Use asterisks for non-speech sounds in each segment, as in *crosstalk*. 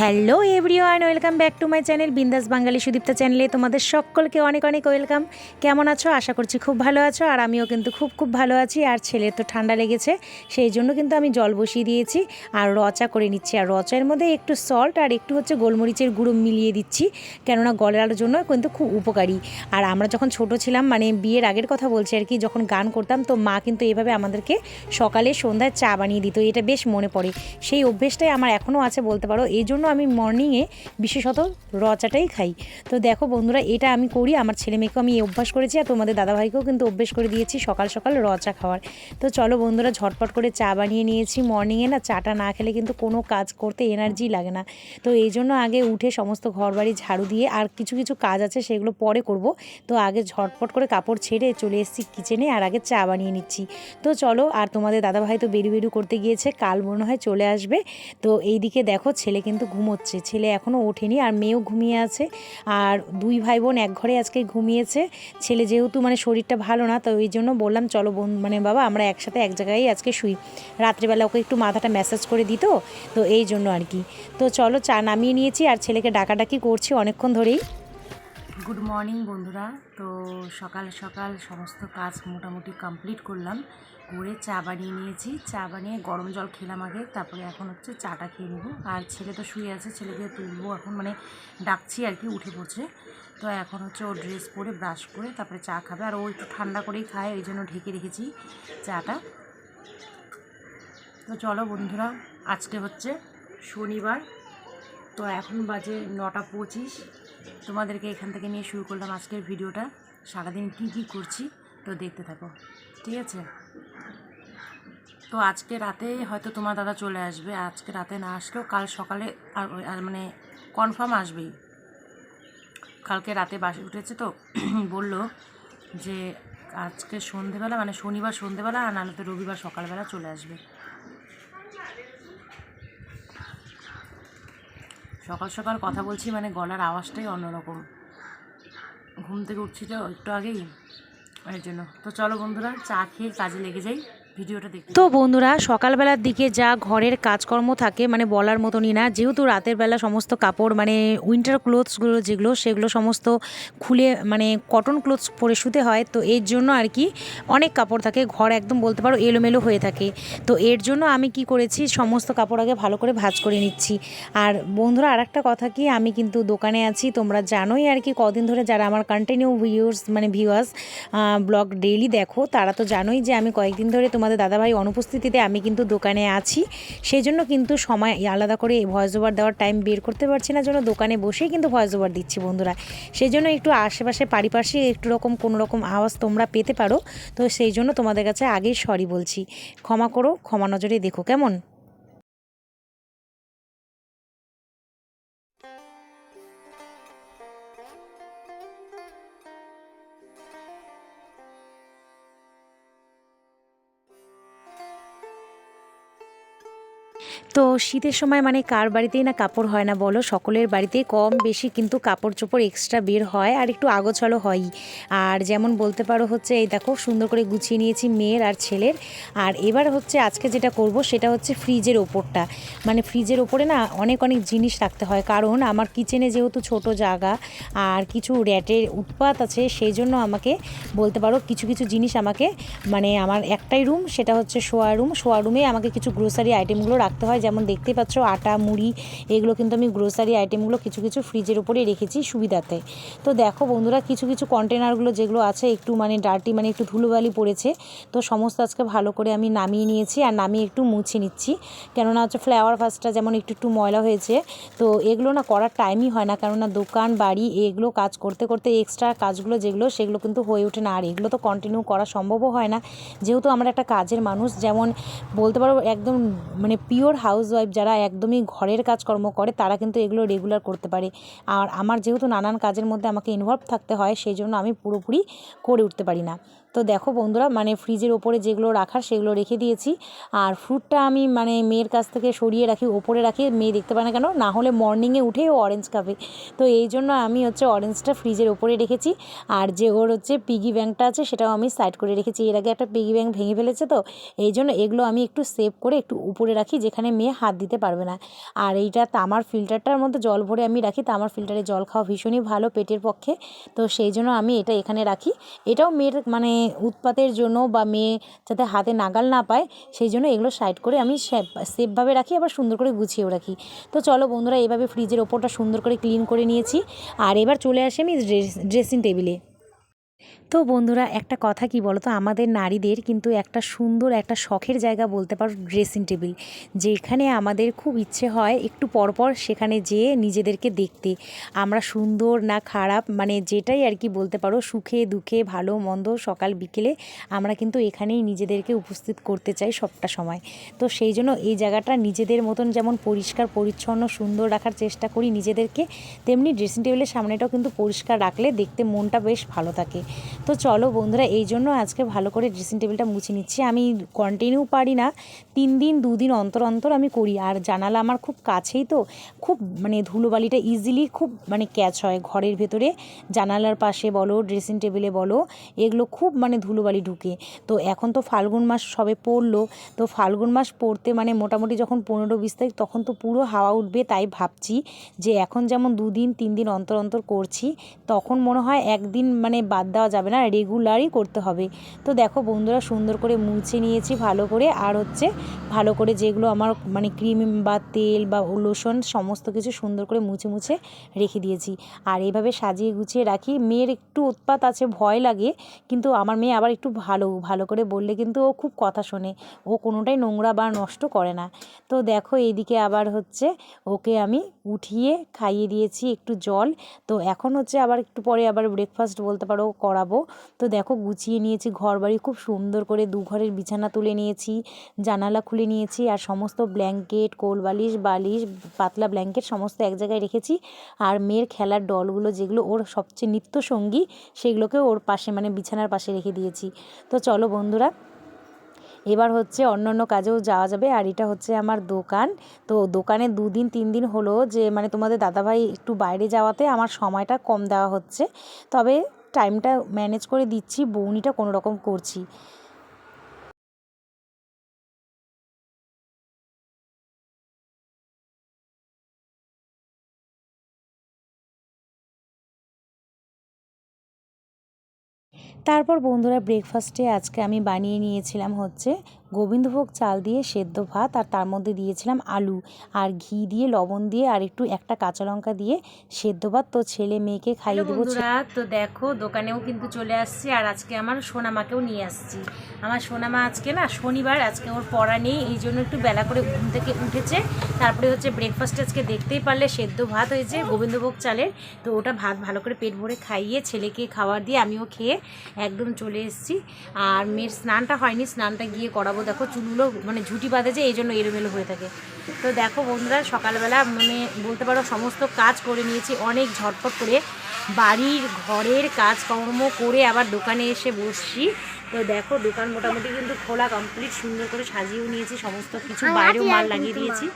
Hello everyone welcome back to my channel Bindaas Bangali Sudipta চ্যানেলে তোমাদের সকলকে অনেক অনেক ওয়েলকাম কেমন আছো? আশা করছি খুব ভালো আছো, আর আমিও কিন্তু খুব খুব ভালো আছি, আর ছেলের তো ঠান্ডা লেগেছে, সেই জন্য কিন্তু আমি জল বসিয়ে দিয়েছি, আর রচা করে নিচ্ছি। আর রচার মধ্যে একটু সল্ট আর একটু হচ্ছে গোলমরিচের গুঁড়ো মিলিয়ে দিচ্ছি, কেননা গলার জন্য কিন্তু খুব উপকারী। আর আমরা যখন ছোট ছিলাম মানে বিয়ের আগের কথা বলছি আর কি, যখন গান করতাম, তো মা কিন্তু এভাবে আমাদেরকে সকালে সন্ধ্যায় চা বানিয়ে দিত, এটা বেশ মনে পড়ে। সেই অভ্যেসটাই আমার এখনও আছে বলতে পারো। এই জন্য আমি মর্নিংয়ে বিশেষত র চাটাই খাই। তো দেখো বন্ধুরা, এটা আমি করি, আমার ছেলে মেয়েকেও আমি অভ্যাস করেছি আর তোমাদের দাদাভাইকেও কিন্তু অভ্যেস করে দিয়েছি সকাল সকাল র চা খাওয়ার। তো চলো বন্ধুরা, ঝটপট করে চা বানিয়ে নিয়েছি। মর্নিংয়ে না চাটা না খেলে কিন্তু কোনো কাজ করতে এনার্জি লাগে না। তো এই জন্য আগে উঠে সমস্ত ঘর বাড়ি ঝাড়ু দিয়ে আর কিছু কিছু কাজ আছে সেগুলো পরে করব। তো আগে ঝটপট করে কাপড় ছেড়ে চলে এসেছি কিচেনে আর আগে চা বানিয়ে নিচ্ছি। তো চলো, আর তোমাদের দাদাভাই তো বেরু বেরু করতে গিয়েছে, কাল মনে হয় চলে আসবে। তো এই দিকে দেখো, ছেলে কিন্তু ঘুমোচ্ছে। ছেলে এখনও ওঠেনি আর মেয়েও ঘুমিয়ে আছে। আর দুই ভাই বোন এক ঘরে আজকে ঘুমিয়েছে। ছেলে যেহেতু মানে শরীরটা ভালো না, তো ওই জন্য বললাম, চলো বোন মানে বাবা, আমরা একসাথে এক জায়গায় আজকে শুই। রাত্রিবেলা ওকে একটু মাথাটা ম্যাসাজ করে দিত তো? এই জন্য আর কি। তো চলো চা নামিয়ে নিয়েছি আর ছেলেকে ডাকাডাকি করছি অনেকক্ষণ ধরেই। গুড মর্নিং বন্ধুরা। তো সকাল সকাল সমস্ত কাজ মোটামুটি কমপ্লিট করলাম। করে চা বানিয়ে নিয়েছি। চা বানিয়ে গরম জল খেলাম আগে, তারপরে এখন হচ্ছে চাটা খেয়ে নেব। আর ছেলে তো শুয়ে আছে, ছেলেকে তুলবো এখন মানে ডাকছি আর কি, উঠে পড়ছে। তো এখন হচ্ছে ও ড্রেস পরে ব্রাশ করে তারপরে চা খাবে। আর ও একটু ঠান্ডা করেই খায় ওই জন্য ঢেকে রেখেছি চাটা। তো চলো বন্ধুরা, আজকে হচ্ছে শনিবার। তো এখন বাজে নটা পঁচিশ। তোমাদেরকে এখান থেকে নিয়ে শুরু করলাম আজকের ভিডিওটা। সারাদিন কী কী করছি? তো দেখতে থাকো, ঠিক আছে? তো আজকে রাতে হয়তো তোমার দাদা চলে আসবে, আজকে রাতে না আসলেও কাল সকালে আর মানে কনফার্ম আসবেই। কালকে রাতে বাসে উঠেছে তো, *clears throat* বলল যে আজকে সন্ধেবেলা মানে শনিবার সন্ধেবেলা, আর নাহলে তো রবিবার সকালবেলা চলে আসবে। সকাল সকাল কথা বলছি মানে গলার আওয়াজটাই অন্যরকম। ঘুম থেকে উঠছি তো একটু আগেই। এর জন্য। তো চলো বন্ধুরা চা খেয়ে কাজে লেগে যাই। তো বন্ধুরা, সকালবেলার দিকে যা ঘরের কাজকর্ম থাকে মানে বলার মতনই না, যেহেতু রাতের বেলা সমস্ত কাপড় মানে উইন্টার ক্লোথসগুলো যেগুলো, সেগুলো সমস্ত খুলে মানে কটন ক্লোথস পরে শুতে হয়, তো এর জন্য আর কি অনেক কাপড় থাকে, ঘর একদম বলতে পারো এলোমেলো হয়ে থাকে। তো এর জন্য আমি কি করেছি, সমস্ত কাপড় আগে ভালো করে ভাজ করে নিচ্ছি। আর বন্ধুরা আর একটা কথা কি, আমি কিন্তু দোকানে আছি, তোমরা জানোই আর কি, কদিন ধরে যারা আমার কন্টিনিউ ভিউর্স মানে ভিউয়ার্স ব্লগ ডেইলি দেখো, তারা তো জানোই যে আমি কয়েকদিন ধরে তোমাদের দাদাভাই অনুপস্থিতিতে আমি কিন্তু দোকানে আছি। সেই জন্য কিন্তু সময় আলাদা করে ভয়েস ওভার দেওয়ার টাইম বের করতে পারছি না জন্য দোকানে বসেই কিন্তু ভয়েস ওভার দিচ্ছি বন্ধুরা। সেই জন্য একটু আশেপাশে পারিপার্শ্বিক একটু রকম কোনো রকম আওয়াজ তোমরা পেতে পারো। তো সেই জন্য তোমাদের কাছে আগেই সরি বলছি। ক্ষমা করো, ক্ষমা নজরে দেখো, কেমন? তো শীতের সময় মানে কার বাড়িতেই না কাপড় হয় না বলো? সকলের বাড়িতেই কম বেশি কিন্তু কাপড় চোপড় এক্সট্রা বের হয় আর একটু আগোছালো হয়ই। আর যেমন বলতে পারো হচ্ছে, এই দেখো সুন্দর করে গুছিয়ে নিয়েছি মেয়ের আর ছেলের। আর এবার হচ্ছে আজকে যেটা করব সেটা হচ্ছে ফ্রিজের ওপরটা। মানে ফ্রিজের ওপরে না অনেক অনেক জিনিস রাখতে হয়। কারণ আমার কিচেনে যেহেতু ছোট জায়গা আর কিছু র্যাটের উৎপাত আছে, সেই জন্য আমাকে বলতে পারো কিছু কিছু জিনিস আমাকে মানে আমার একটাই রুম সেটা হচ্ছে শোয়া রুম শোয়া রুমে আমাকে কিছু গ্রোসারি আইটেমগুলো রাখতে হয় যেমন দেখতে পাচ্ছ, আটা, মুড়ি, এগুলো কিন্তু আমি গ্রোসারি আইটেমগুলো কিছু কিছু ফ্রিজের উপরে রেখেছি সুবিধাতে। তো দেখো বন্ধুরা, কিছু কিছু কন্টেনারগুলো যেগুলো আছে একটু মানে ডার্টি মানে একটু ধুলোবালি পড়েছে, তো সমস্ত আজকে ভালো করে আমি নামিয়ে নিয়েছি আর নামিয়ে একটু মুছে নিচ্ছি। কেননা হচ্ছে ফ্লাওয়ার ফার্স্টটা যেমন একটু একটু ময়লা হয়েছে, তো এগুলো না করার টাইমই হয় না। কেননা দোকান, বাড়ি এগুলো কাজ করতে করতে এক্সট্রা কাজগুলো যেগুলো, সেগুলো কিন্তু হয়ে ওঠে না। আর এগুলো তো কন্টিনিউ করা সম্ভবও হয় না। যেহেতু আমরা একটা কাজের মানুষ, যেমন বলতে পারো একদম মানে পিওর হাউস ওয়াইফ যারা একদমই ঘরের কাজকর্ম করে, তারা কিন্তু এগুলো রেগুলার করতে পারে। আর আমার যেহেতু নানান কাজের মধ্যে আমাকে ইনভলভ থাকতে হয়, সেই জন্য আমি পুরোপুরি করে উঠতে পারি না। তো দেখো বন্ধুরা মানে ফ্রিজের ওপরে যেগুলো রাখার সেগুলো রেখে দিয়েছি। আর ফ্রুটটা আমি মানে মেয়ের কাছ থেকে সরিয়ে রাখি, ওপরে রাখি, মেয়ে দেখতে পায় না কেন? না হলে মর্নিংয়ে উঠে ও অরেঞ্জ খাবে। তো এই জন্য আমি হচ্ছে অরেঞ্জটা ফ্রিজের ওপরে রেখেছি। আর যে ওর হচ্ছে পিগি ব্যাংকটা আছে, সেটাও আমি সাইড করে রেখেছি। এর আগে একটা পিগি ব্যাংক ভেঙে ফেলেছে তো, এই জন্য এগুলো আমি একটু সেভ করে একটু উপরে রাখি, যেখানে মেয়ে হাত দিতে পারবে না। আর এইটা তামার ফিল্টারটার মধ্যে জল ভরে আমি রাখি, তামার ফিল্টারে জল খাওয়া ভীষণই ভালো পেটের পক্ষে। তো সেই জন্য আমি এটা এখানে রাখি। এটাও মেয়ের মানে উৎপাতের জন্য বা মেয়ে যাতে হাতে নাগাল না পায়, সেই জন্য এগুলো সাইড করে আমি সেফভাবে রাখি, আবার সুন্দর করে গুছিয়েও রাখি। তো চলো বন্ধুরা, এভাবে ফ্রিজের ওপরটা সুন্দর করে ক্লিন করে নিয়েছি। আর এবার চলে আসি আমি ড্রেসিং টেবিলে তো বন্ধুরা, একটা কথা কি বলো তো আমাদের নারীদের কিন্তু একটা সুন্দর, একটা শখের জায়গা বলতে পারো ড্রেসিং টেবিল যেখানে আমাদের খুব ইচ্ছে হয় একটু পরপর সেখানে যেয়ে নিজেদেরকে দেখতে। আমরা সুন্দর না খারাপ মানে যেটাই আর কি বলতে পারো, সুখে, দুঃখে, ভালো, মন্দ, সকাল, বিকেলে আমরা কিন্তু এখানেই নিজেদেরকে উপস্থিত করতে চাই সবটা সময়। তো সেই জন্য এই জায়গাটা নিজেদের মতন যেমন পরিষ্কার, পরিচ্ছন্ন, সুন্দর রাখার চেষ্টা করি নিজেদেরকে, তেমনি ড্রেসিং টেবিলের সামনেটাও কিন্তু পরিষ্কার রাখলে দেখতে মনটা বেশ ভালো থাকে। তো চলো বন্ধুরা, এই জন্য আজকে ভালো করে ড্রেসিং টেবিলটা মুছে নিচ্ছি। আমি কন্টিনিউ পারি না, তিন দিন দুদিন অন্তর অন্তর আমি করি। আর জানালা আমার খুব কাছেই তো, খুব মানে ধুলোবালিটা ইজিলি খুব মানে ক্যাচ হয় ঘরের ভেতরে। জানালার পাশে বলো ড্রেসিং টেবিলে বলো, এগুলো খুব মানে ধুলোবালি ঢুকে। তো এখন তো ফাল্গুন মাস সবে পড়ল, তো ফাল্গুন মাস পড়তে মানে মোটামুটি যখন পনেরো বিশ তারিখ, তখন তো পুরো হাওয়া উঠবে তাই ভাবছি যে এখন যেমন দুদিন তিন দিন অন্তর অন্তর করছি, তখন মনে হয় একদিন মানে বাদ দেওয়া যাবে না রেগুলারই করতে হবে। তো দেখো বন্ধুরা, সুন্দর করে মুছে নিয়েছি, ভালো করে। আর হচ্ছে ভালো করে যেগুলো আমার মানে ক্রিম বা তেল বা লোশন সমস্ত কিছু সুন্দর করে মুছে মুছে রেখে দিয়েছি। আর এইভাবে সাজিয়ে গুছিয়ে রাখি। মেয়ের একটু উৎপাত আছে, ভয় লাগে, কিন্তু আমার মেয়ে আবার একটু ভালো ভালো করে বললে কিন্তু ও খুব কথা শোনে। ও কোনোটাই নোংরা বা নষ্ট করে না। তো দেখো এইদিকে আবার হচ্ছে ওকে আমি উঠিয়ে খাইয়ে দিয়েছি একটু জল। তো এখন হচ্ছে আবার একটু পরে আবার ব্রেকফাস্ট বলতে পারো, করাবো। তো দেখো গুছিয়ে নিয়েছি ঘর বাড়ি খুব সুন্দর করে দু ঘরের বিছানা তুলে নিয়েছি, জানালা খুলে নিয়েছি আর সমস্ত ব্ল্যাঙ্কেট কোল বালিশ বালিশ পাতলা ব্ল্যাঙ্কেট সমস্ত এক জায়গায় রেখেছি আর মেয়ের খেলার ডলগুলো যেগুলো ওর সবচেয়ে নিত্য সঙ্গী সেগুলোকে ওর পাশে মানে বিছানার পাশে রেখে দিয়েছি। তো চলো বন্ধুরা, এবার হচ্ছে অন্য অন্য কাজেও যাওয়া যাবে আর এটা হচ্ছে আমার দোকান। তো দোকানে দুদিন তিন দিন হলো যে মানে তোমাদের দাদাভাই একটু বাইরে যাওয়াতে আমার সময়টা কম দেওয়া হচ্ছে। তবে টাইমটা ম্যানেজ করে দিচ্ছি, বৌনিটা কোনো রকম করছি। তারপর বন্ধুরা ব্রেকফাস্টে আজকে আমি বানিয়ে নিয়েছিলাম হচ্ছে গোবিন্দভোগ চাল দিয়ে সেদ্ধ ভাত আর তার মধ্যে দিয়েছিলাম আলু আর ঘি দিয়ে লবণ দিয়ে আর একটু একটা কাঁচা লঙ্কা দিয়ে সেদ্ধ ভাত। তো ছেলে মেয়েকে খাইয়ে দেবো তো দেখো দোকানেও কিন্তু চলে আসছি আর আজকে আমার সোনামাকেও নিয়ে আসছি। আমার সোনামা আজকে না শনিবার আজকে ওর পড়া নেই এই জন্য একটু বেলা করে ঘুম থেকে উঠেছে। তারপরে হচ্ছে ব্রেকফাস্ট আজকে দেখতেই পারলে সেদ্ধ ভাত হয়েছে গোবিন্দভোগ চালের। তো ওটা ভাত ভালো করে পেট ভরে খাইয়ে ছেলেকে খাবার দিয়ে আমিও খেয়ে একদম চলে এসেছি। আর মেয়ের স্নানটা হয়নি স্নানটা গিয়ে করাবো দেখো চুলগুলো মানে ঝুটি বাঁধে যে এই জন্য এলোমেলো হয়ে থাকে। তো দেখো বন্ধুরা সকালবেলা মানে বলতে পারো সমস্ত কাজ করে নিয়েছি অনেক ঝটপট করে। বাড়ির ঘরের কাজকর্ম করে আবার দোকানে এসে বসছি। তো দেখো দোকান মোটামুটি কিন্তু খোলা কমপ্লিট সুন্দর করে সাজিয়েও নিয়েছি সমস্ত কিছু বাইরেও মাল লাগিয়ে দিয়েছি।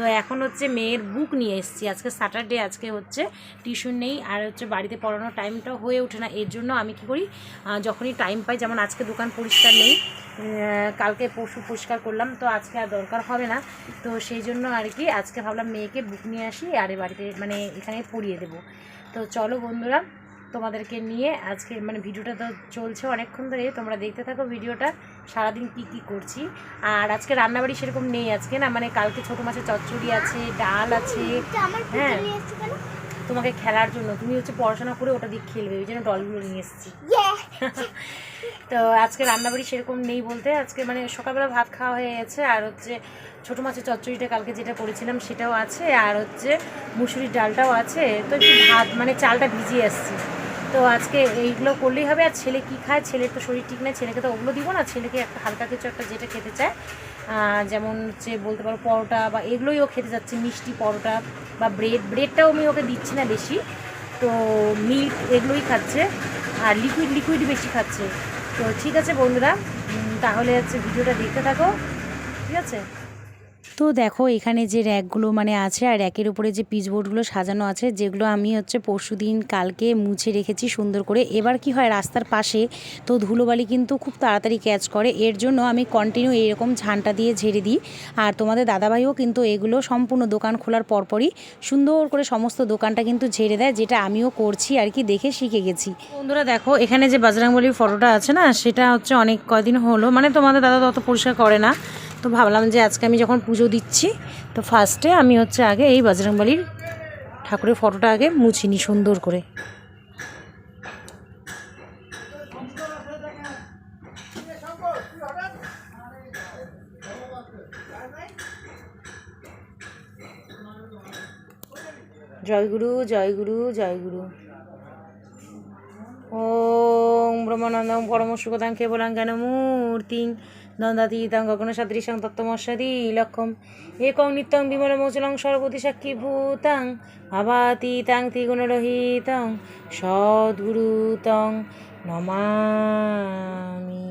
তো এখন হচ্ছে মেয়ের বুক নিয়ে এসেছি। আজকে স্যাটারডে আজকে হচ্ছে টিউশন নেই। আর হচ্ছে বাড়িতে পড়ানোর টাইমটা হয়ে ওঠে না। এর জন্য আমি কী করি? যখনই টাইম পাই, যেমন আজকে দোকান পরিষ্কার নেই কালকে পশু পরিষ্কার করলাম, তো আজকে আর দরকার হবে না। তো সেই জন্য আর কি আজকে ভাবলাম মেয়েকে বুক নিয়ে আসি, আর বাড়িতে মানে এখানে পড়িয়ে দেবো। তো চলো বন্ধুরা তোমাদেরকে নিয়ে আজকে মানে ভিডিওটা তো চলছে অনেকক্ষণ ধরে তোমরা দেখতে থাকো ভিডিওটা সারাদিন কি কি করছি। আর আজকে রান্নাবাড়ি সেরকম নেই আজকে না মানে কালকে ছোটো মাছের চচ্চড়ি আছে ডাল আছে হ্যাঁ। তোমাকে খেলার জন্য তুমি হচ্ছে পড়াশোনা করে ওটা দিয়ে খেলবে ওই জন্য ডলগুলো নিয়ে এসেছি। তো আজকে রান্নাবাড়ি সেরকম নেই বলতে আজকে মানে সকালবেলা ভাত খাওয়া হয়ে গেছে আর হচ্ছে ছোটো মাছের চচ্চড়িটা কালকে যেটা করেছিলাম সেটাও আছে আর হচ্ছে মুসুরির ডালটাও আছে তো একটু ভাত মানে চালটা ভিজিয়ে এসছি তো আজকে এইগুলো করলেই হবে। আর ছেলে কি খায়? ছেলের তো শরীর ঠিক নেই, ছেলেকে তো ওগুলো দিব না। ছেলেকে একটা হালকা কিছু একটা যেটা খেতে চায়। যেমন হচ্ছে বলতে পারো পরোটা বা এগুলোই ও খেতে যাচ্ছে, মিষ্টি পরোটা বা ব্রেড। ব্রেডটাও আমি ওকে দিচ্ছি না বেশি। তো মিল্ক এগুলোই খাচ্ছে আর লিকুইড লিকুইড বেশি খাচ্ছে। তো ঠিক আছে বন্ধুরা তাহলে হচ্ছে ভিডিওটা দেখতে থাকো। ঠিক আছে? তো দেখো এখানে যে র্যাকগুলো মানে আছে আর র্যাকের উপরে যে পিচবোর্ডগুলো সাজানো আছে, যেগুলো আমি হচ্ছে পরশু দিন কালকে মুছে রেখেছি সুন্দর করে। এবার কি হয়, রাস্তার পাশে তো ধুলোবালি কিন্তু খুব তাড়াতাড়ি ক্যাচ করে। এর জন্য আমি কন্টিনিউ এরকম ঝান্টা দিয়ে ঝেড়ে দিই। আর তোমাদের দাদাভাইও কিন্তু এগুলো সম্পূর্ণ দোকান খোলার পরপরই সুন্দর করে সমস্ত দোকানটা কিন্তু ঝেড়ে দেয়, যেটা আমিও করছি আর কি, দেখে শিখে গেছি। বন্ধুরা দেখো, এখানে যে বাজরাংবলির ফটোটা আছে না, সেটা হচ্ছে অনেক কদিন হলো। মানে তোমাদের দাদা তত পরিষ্কার করে না। তো ভাবলাম যে আজকে আমি যখন পুজো দিচ্ছি, তো ফার্স্টে আমি হচ্ছে আগে এই বজরংবলির ঠাকুরের ফটোটা আগে মুছিনি সুন্দর করে। জয়গুরু জয়গুরু জয়গুরু ওম ব্রহ্মানন্দম পরম সুখদাং কেবলাং মূর্তিং নন্দাতীতাং গগন সাদৃশং তত্ত্বমস্যাদি লক্ষম একং নিত্যং বিমলমোচলং সর্বতি সাক্ষী ভূতাং ভাবাতীতাং ত্রিগুণরহিতং সদ্গুরুতং নমামি।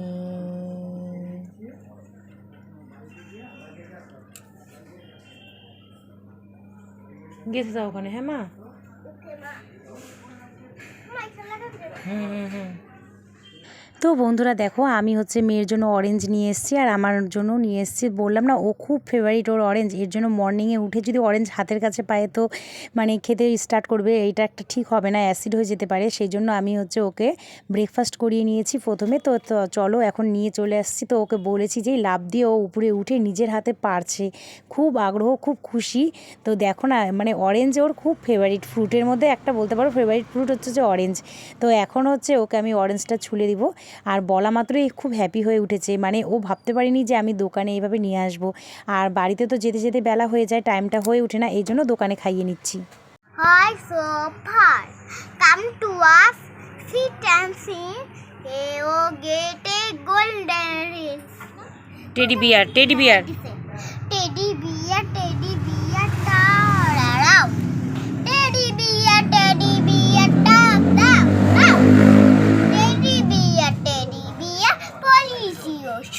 গেছে যাও ওখানে হ্যাঁ মা? হুম হুম। তো বন্ধুরা দেখো, আমি হচ্ছে মেয়ের জন্য অরেঞ্জ নিয়ে এসেছি আর আমার জন্য নিয়ে এসেছি। বললাম না, ও খুব ফেভারিট ওর অরেঞ্জ এর জন্য মর্নিংয়ে উঠে যদি অরেঞ্জ হাতের কাছে পায় তো মানে খেতে স্টার্ট করবে। এইটা একটা ঠিক হবে না অ্যাসিড হয়ে যেতে পারে। সেই জন্য আমি হচ্ছে ওকে ব্রেকফাস্ট করিয়ে নিয়েছি প্রথমে। তো চলো এখন নিয়ে চলে আসছি। তো ওকে বলেছি যে লাভ দিয়ে ও উপরে উঠে নিজের হাতে পারছে। খুব আগ্রহ, খুব খুশি। তো দেখো না মানে অরেঞ্জ ওর খুব ফেভারিট ফ্রুটের মধ্যে একটা বলতে পারো ফেভারিট ফ্রুট হচ্ছে যে অরেঞ্জ তো এখন হচ্ছে ওকে আমি অরেঞ্জটা ছুলে দিব। আর বলা মাত্রই খুব হ্যাপি হয়ে উঠেছে মানে ও ভাবতে পারিনি যে আমি দোকানে এইভাবে নিয়ে আসব আর বাড়িতে তো যেতে যেতে বেলা হয়ে যায় টাইমটা হয়ে ওঠে না এই জন্য দোকানে খাইয়ে নিচ্ছি Hi, so far. Come to us, sit and sing. Hey, oh, get a golden ring. Teddy bear teddy bear Teddy bear, teddy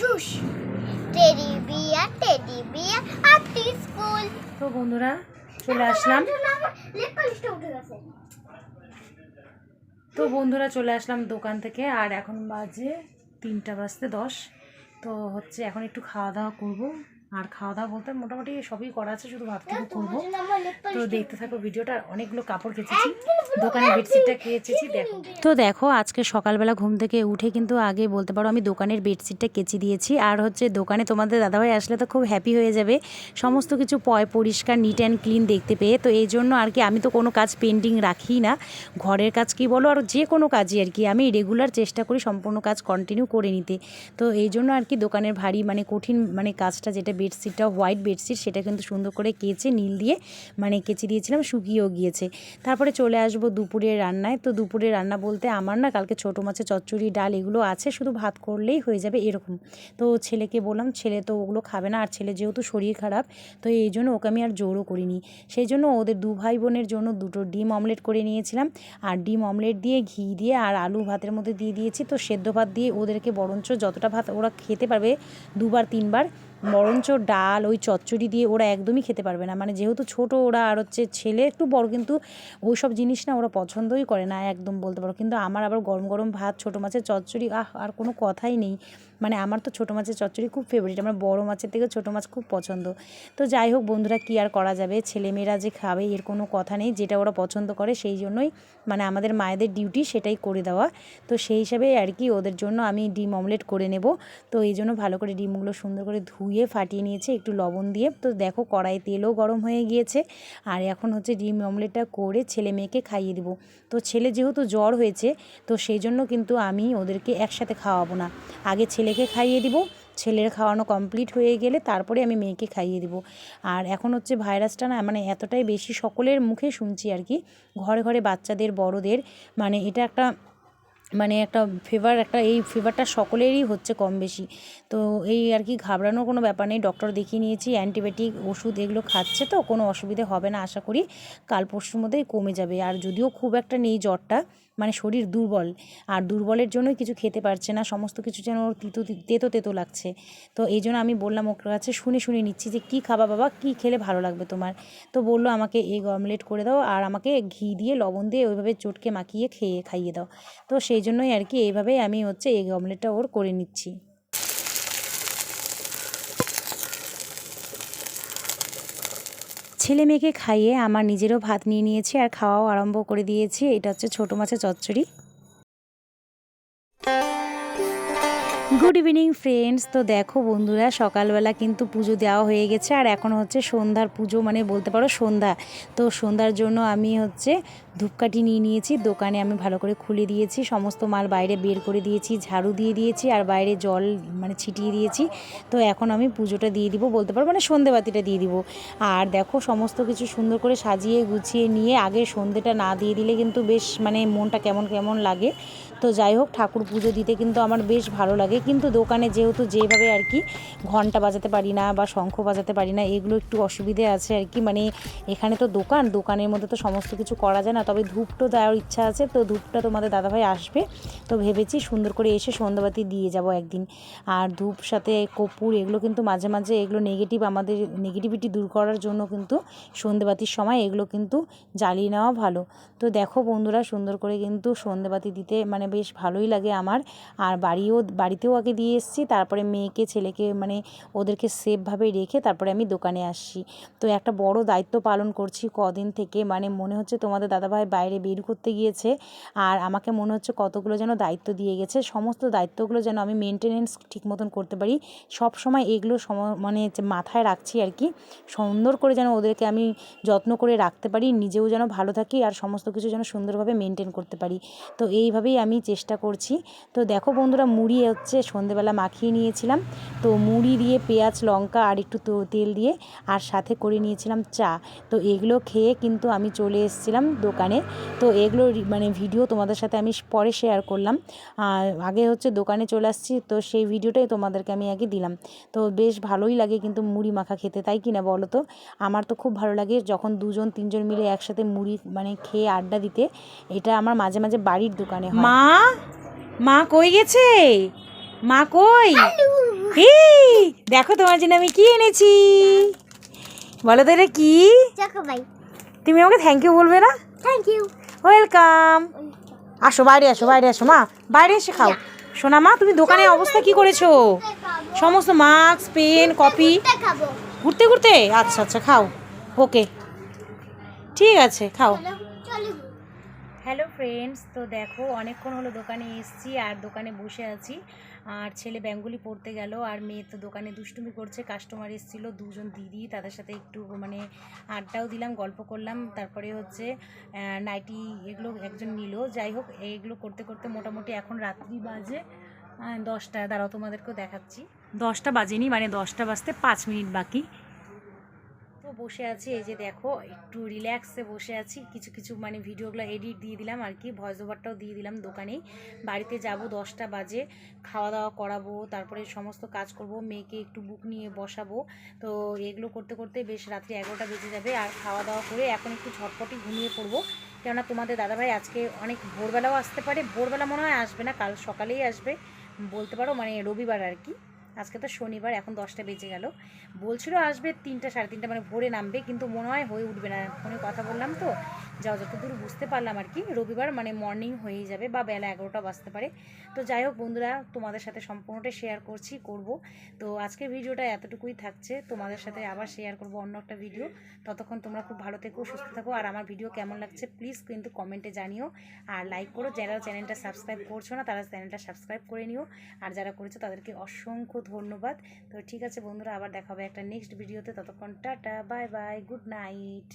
your teddy bear teddy bear up to school. তো বন্ধুরা চলে আসলাম। তো বন্ধুরা চলে আসলাম দোকান থেকে আর এখন বাজে তিনটা বাজতে দশ। তো হচ্ছে এখন একটু খাওয়া দাওয়া করব। আর খাওয়া দাওয়া বলতে মোটামুটি সবই করা আছে শুধু ভাবতেও করব। তো দেখতে থাকো ভিডিওটা অনেকগুলো কাপড় কেচেছি। দোকানে বেডশিটটা কেচেছি দেখো। তো দেখো আজকে সকালবেলা ঘুম থেকে উঠে কিন্তু আগে বলতে পারো আমি দোকানের বেডশিটটা কেচে দিয়েছি। আর হচ্ছে দোকানে তোমাদের দাদাভাই আসলে তো খুব হ্যাপি হয়ে যাবে। সমস্ত কিছু পয় পরিষ্কার নিট অ্যান্ড ক্লিন দেখতে পেয়ে। তো এই জন্য আর কি আমি তো কোনো কাজ পেন্ডিং রাখি না। ঘরের কাজ কি বলো আর যে কোনো কাজই আর কি। আমি রেগুলার চেষ্টা করি সম্পূর্ণ কাজ কন্টিনিউ করে নিতে। তো এই জন্য আর কি দোকানের ভারী মানে কঠিন মানে কাজটা যেটা বেডশিটটা, হোয়াইট বেডশিট সেটা কিন্তু সুন্দর করে কেচে, নীল দিয়ে মানে কেচে দিয়েছিলাম, শুকিয়েও গিয়েছে। তারপরে চলে আসব দুপুরের রান্নায়। তো দুপুরের রান্না বলতে আমার না কালকে ছোটো মাছের চচ্চড়ি, ডাল এগুলো আছে, শুধু ভাত করলেই হয়ে যাবে এরকম। তো ছেলেকে বললাম, ছেলে তো ওগুলো খাবে না, আর ছেলে যেহেতু শরীর খারাপ, তো এই জন্য ওকে আমি আর জোরও করিনি। সেই জন্য ওদের দু ভাই বোনের জন্য দুটো ডিম অমলেট করে নিয়েছিলাম। আর ডিম অমলেট দিয়ে ঘি দিয়ে আর আলু ভাতের মধ্যে দিয়ে দিয়েছি। তো সেদ্ধ ভাত দিয়ে ওদেরকে বরঞ্চ যতটা ভাত ওরা খেতে পারবে দুবার, তিনবার বরঞ্চ ডাল, ওই চচ্চড়ি দিয়ে ওরা একদমই খেতে পারবে না। মানে যেহেতু ছোট, ওরা আর হচ্ছে ছেলে একটু বড়, কিন্তু ওই সব জিনিস না ওরা পছন্দই করে না, একদম বলতে পারো। কিন্তু আমার আবার গরম গরম ভাত, ছোটো মাছের চচ্চড়ি, আহ, আর কোনো কথাই নেই। মানে আমার তো ছোটো মাছের চচ্চড়ি খুব ফেভারিট আমার বড় মাছের থেকে ছোটো মাছ খুব পছন্দ। তো যাই হোক বন্ধুরা, কী আর করা যাবে? ছেলেমেয়েরা যে খাবে, এর কোনো কথা নেই, যেটা ওরা পছন্দ করে সেই জন্যই মানে আমাদের মায়েদের ডিউটি সেটাই করে দেওয়া। তো সেই হিসাবে আর কি ওদের জন্য আমি ডিম অমলেট করে নেব। তো এই জন্য ভালো করে ডিমগুলো সুন্দর করে ধুয়ে ফাটিয়ে নিয়েছে, একটু লবণ দিয়ে। তো দেখো কড়াই তেলও গরম হয়ে গিয়েছে। আর এখন হচ্ছে ডিম অমলেটটা করে ছেলে মেয়েকে খাইয়ে দেবো। তো ছেলে যেহেতু জ্বর হয়েছে, তো সেই জন্য কিন্তু আমি ওদেরকে একসাথে খাওয়াবো না। আগে ছেলেকে খাইয়ে দিব। ছেলের খাওয়ানো কমপ্লিট হয়ে গেলে তারপরে আমি মেয়েকে খাইয়ে দিব। আর এখন হচ্ছে ভাইরাসটা না মানে এতটাই বেশি সকলের মুখে শুনছি আর কি। ঘরে ঘরে বাচ্চাদের, বড়দের মানে এটা একটা মানে একটা ফিভার একটা এই ফিভারটা সকলেরই হচ্ছে কম বেশি। তো এই আর কি ঘাবড়ানোর কোনো ব্যাপার নেই। ডক্টর দেখিয়ে নিয়েছি অ্যান্টিবায়োটিক ওষুধ এগুলো খাচ্ছে তো, কোনো অসুবিধে হবে না আশা করি। কাল পরশুর মধ্যেই কমে যাবে। আর যদিও খুব একটা নেই জ্বরটা মানে শরীর দুর্বল। আর দুর্বলের জন্যই কিছু খেতে পারছে না, সমস্ত কিছু যেন ওর তিতো তেতো তেতো লাগছে। তো এই জন্য আমি বললাম ওর কাছে, শুনে শুনে নিচ্ছি যে কী খাবা বাবা, কী খেলে ভালো লাগবে তোমার? তো বলল, আমাকে এগ অমলেট করে দাও আর আমাকে ঘি দিয়ে, লবণ দিয়ে ওইভাবে চটকে মাখিয়ে খেয়ে, খাইয়ে দাও। তো সেই জন্যই আর কি এইভাবেই আমি হচ্ছে এগ অমলেটটা ওর করে নিচ্ছি। ছেলে মেয়েকে খাইয়ে আমার নিজেরও ভাত নিয়ে নিয়েছি আর খাওয়াও আরম্ভ করে দিয়েছি। এটা হচ্ছে ছোটো মাছের চচ্চড়ি। গুড ইভিনিং ফ্রেন্ডস তো দেখো বন্ধুরা, সকালবেলা কিন্তু পুজো দেওয়া হয়ে গেছে, আর এখন হচ্ছে সন্ধ্যার পুজো মানে বলতে পারো সন্ধ্যা। তো সন্ধ্যার জন্য আমি হচ্ছে ধূপকাঠি নিয়ে নিয়েছি, দোকানে আমি ভালো করে খুলে দিয়েছি, সমস্ত মাল বাইরে বের করে দিয়েছি, ঝাড়ু দিয়ে দিয়েছি, আর বাইরে জল মানে ছিটিয়ে দিয়েছি। তো এখন আমি পুজোটা দিয়ে দিব, বলতে পারব মানে সন্ধেবাতিটা দিয়ে দিব। আর দেখো সমস্ত কিছু সুন্দর করে সাজিয়ে গুছিয়ে নিয়ে, আগে সন্ধেটা না দিয়ে দিলে কিন্তু বেশ মানে মনটা কেমন কেমন লাগে। তো যাই হোক, ঠাকুর পুজো দিতে কিন্তু আমার বেশ ভালো লাগে। কিন্তু দোকানে যেহেতু যেভাবে আর কি ঘণ্টা বাজাতে পারি না বা শঙ্খ বাজাতে পারি না, এগুলো একটু অসুবিধে আছে আর কি। মানে এখানে তো দোকান, দোকানের মধ্যে তো সমস্ত কিছু করা যায় না। তবে ধূপটো দেওয়ার ইচ্ছা আছে, তো ধূপটা তোমাদের দাদাভাই আসবে। তো ভেবেছি সুন্দর করে এসে সন্ধ্যাবাতি দিয়ে যাব একদিন। আর ধূপ সাথে কর্পূর, এগুলো কিন্তু মাঝে মাঝে এগুলো নেগেটিভ আমাদের নেগেটিভিটি দূর করার জন্য কিন্তু সন্ধ্যেবাতির সময় এগুলো কিন্তু জ্বালিয়ে নেওয়া ভালো। তো দেখো বন্ধুরা, সুন্দর করে কিন্তু সন্ধ্যেবাতি দিতে মানে বেশ ভালোই লাগে আমার। আর বাড়িও, বাড়িতেও আগে দিয়ে এসেছি, তারপরে মেয়েকে, ছেলেকে মানে ওদেরকে সেফভাবে রেখে তারপরে আমি দোকানে আসছি। তো একটা বড় দায়িত্ব পালন করছি কদিন থেকে মানে মনে হচ্ছে তোমাদের দাদাভাই বাইরে বের করতে গিয়েছে, আর আমাকে মনে হচ্ছে কতগুলো যেন দায়িত্ব দিয়ে গেছে, সমস্ত দায়িত্বগুলো যেন আমি মেনটেনেন্স ঠিক মতন করতে পারি। সব সময় এগুলো সম মানে মাথায় রাখছি আর কি, সুন্দর করে যেন ওদেরকে আমি যত্ন করে রাখতে পারি, নিজেও যেন ভালো থাকি, আর সমস্ত কিছু যেন সুন্দরভাবে মেনটেন করতে পারি। তো এইভাবেই আমি চেষ্টা করছি। তো দেখো বন্ধুরা, মুড়ি হচ্ছে সন্ধেবেলা মাখিয়ে নিয়েছিলাম। তো মুড়ি দিয়ে পেঁয়াজ, লঙ্কা আর একটু তেল দিয়ে আর সাথে করে নিয়েছিলাম চা। তো এগুলো খেয়ে কিন্তু আমি চলে এসেছিলাম দোকানে। তো এগুলো মানে ভিডিও তোমাদের সাথে আমি পরে শেয়ার করলাম। আগে হচ্ছে দোকানে চলে আসছি, তো সেই ভিডিওটাই তোমাদেরকে আমি আগে দিলাম। তো বেশ ভালোই লাগে কিন্তু মুড়ি মাখা খেতে, তাই কি না বলো তো? আমার তো খুব ভালো লাগে যখন দুজন, তিনজন মিলে একসাথে মুড়ি মানে খেয়ে আড্ডা দিতে। এটা আমার মাঝে মাঝে বাড়ির দোকানে হয়। মা? মা কই গেছে? মা কই? এই, দেখো তোমার জন্য আমি কি এনেছি। বলো তো এটা কি? তুমি আমাকে থ্যাংক ইউ বলবে না? থ্যাংক ইউ ওয়েলকাম আসো বাইরে আসো বাইরে আসো মা। বাইরে এসে খাও। সোনা মা তুমি দোকানের অবস্থা কি করেছ? সমস্ত মাস্ক পেন কপি। ঘুরতে ঘুরতে আচ্ছা আচ্ছা খাও। ওকে। ঠিক আছে খাও। হ্যালো ফ্রেন্ডস তো দেখো, অনেকক্ষণ হলো দোকানে এসেছি আর দোকানে বসে আছি। আর ছেলে বেঙ্গলি পড়তে গেল আর মেয়ে তো দোকানে দুষ্টুমি করছে। কাস্টমার এসেছিল, দুজন দিদি, তাদের সাথে একটু মানে আড্ডাও দিলাম, গল্প করলাম। তারপরে হচ্ছে নাইটি এগুলো একজন নিল। যাই হোক এইগুলো করতে করতে মোটামুটি এখন রাত্রি বাজে দশটা। দাঁড়াও তোমাদেরকেও দেখাচ্ছি। দশটা বাজেনি মানে দশটা বাজতে পাঁচ মিনিট বাকি। বসে আছি, এই যে দেখো, একটু রিল্যাক্সে বসে আছি। কিছু কিছু মানে ভিডিওগুলো এডিট দিয়ে দিলাম আর কি ভয়েস ওভারটাও দিয়ে দিলাম দোকানেই। বাড়িতে যাব দশটা বাজে খাওয়া দাওয়া করাবো, তারপরে সমস্ত কাজ করব, মেয়েকে একটু বুক নিয়ে বসাবো। তো এগুলো করতে করতে বেশ রাত্রি এগারোটা বেজে যাবে আর খাওয়া দাওয়া করে এখন একটু ঝটপটি ঘুমিয়ে পড়ব। কেননা তোমাদের দাদাভাই আজকে অনেক ভোরবেলাও আসতে পারে, ভোরবেলা মনে হয় আসবে না, কাল সকালেই আসবে। বলতে পারো মানে রবিবার আর কি। আজকে তো শনিবার, এখন দশটা বেজে গেল। বলছিল আসবে তিনটা, সাড়ে তিনটা মানে ভোরে নামবে, কিন্তু মনে হয় হয়ে উঠবে না। ফোনে কথা বললাম তো। যাও, যতদূর বুঝতে পারলাম আর কি, রবিবার মানে মর্নিং হয়েই যাবে বা বেলা এগারোটা বাজতে পারে। তো যাই হোক বন্ধুরা, তোমাদের সাথে সম্পূর্ণটা শেয়ার করছি, করব। তো আজকের ভিডিওটা এতটুকুই থাকছে। তোমাদের সাথে আবার শেয়ার করব অন্য একটা ভিডিও ততক্ষণ তোমরা খুব ভালো থেকো, সুস্থ থাকো। আর আমার ভিডিও কেমন লাগছে প্লিজ কিন্তু কমেন্টে জানিও। আর লাইক করো, যারা চ্যানেলটা সাবস্ক্রাইব করছ না, তারা চ্যানেলটা সাবস্ক্রাইব করে নিও। আর যারা করেছ, তাদেরকে অসংখ্য ধন্যবাদ। তো ঠিক আছে বন্ধুরা, আবার দেখা হবে একটা নেক্সট ভিডিওতে ততক্ষণ tata bye bye good night